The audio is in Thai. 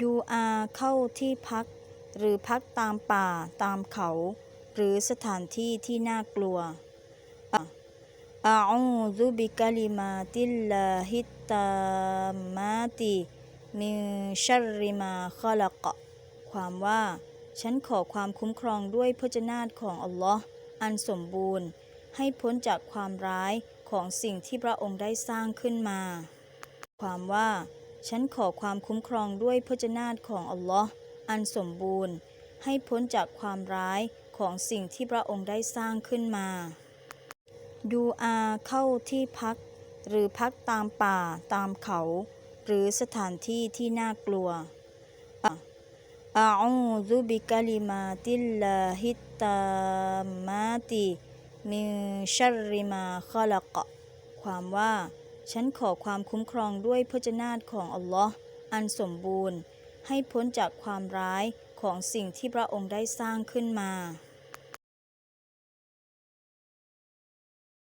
ดูอาเข้าที่พัก หรือพักตามป่าตามเขา หรือสถานที่ที่น่ากลัวอะอาอูซุบิกลิมาติลลาฮิตตามาติมิชัรริมาคอลักความว่า ฉันขอความคุ้มครองด้วยพระเจนาตของอัลลอฮ์อันสมบูรณ์ ให้พ้นจากความร้ายของสิ่งที่พระองค์ได้สร้างขึ้นมา ความว่า ฉันขอความคุ้มครองด้วยพระเจนาตของอัลลอฮ์อันสมบูรณ์ ให้พ้นจากความร้ายของสิ่งที่พระองค์ได้สร้างขึ้นมา ดูอาเข้าที่พัก หรือพักตามป่าตามเขา หรือสถานที่ที่น่ากลัวอาอูซุบิกะลิมาติลลาฮิตตามาติมิชัรริมาคอลักความว่า ฉันขอความคุ้มครองด้วยพระเจนาตของอัลลอฮ์อันสมบูรณ์ ให้พ้นจากความร้ายของสิ่งที่พระองค์ได้สร้างขึ้นมา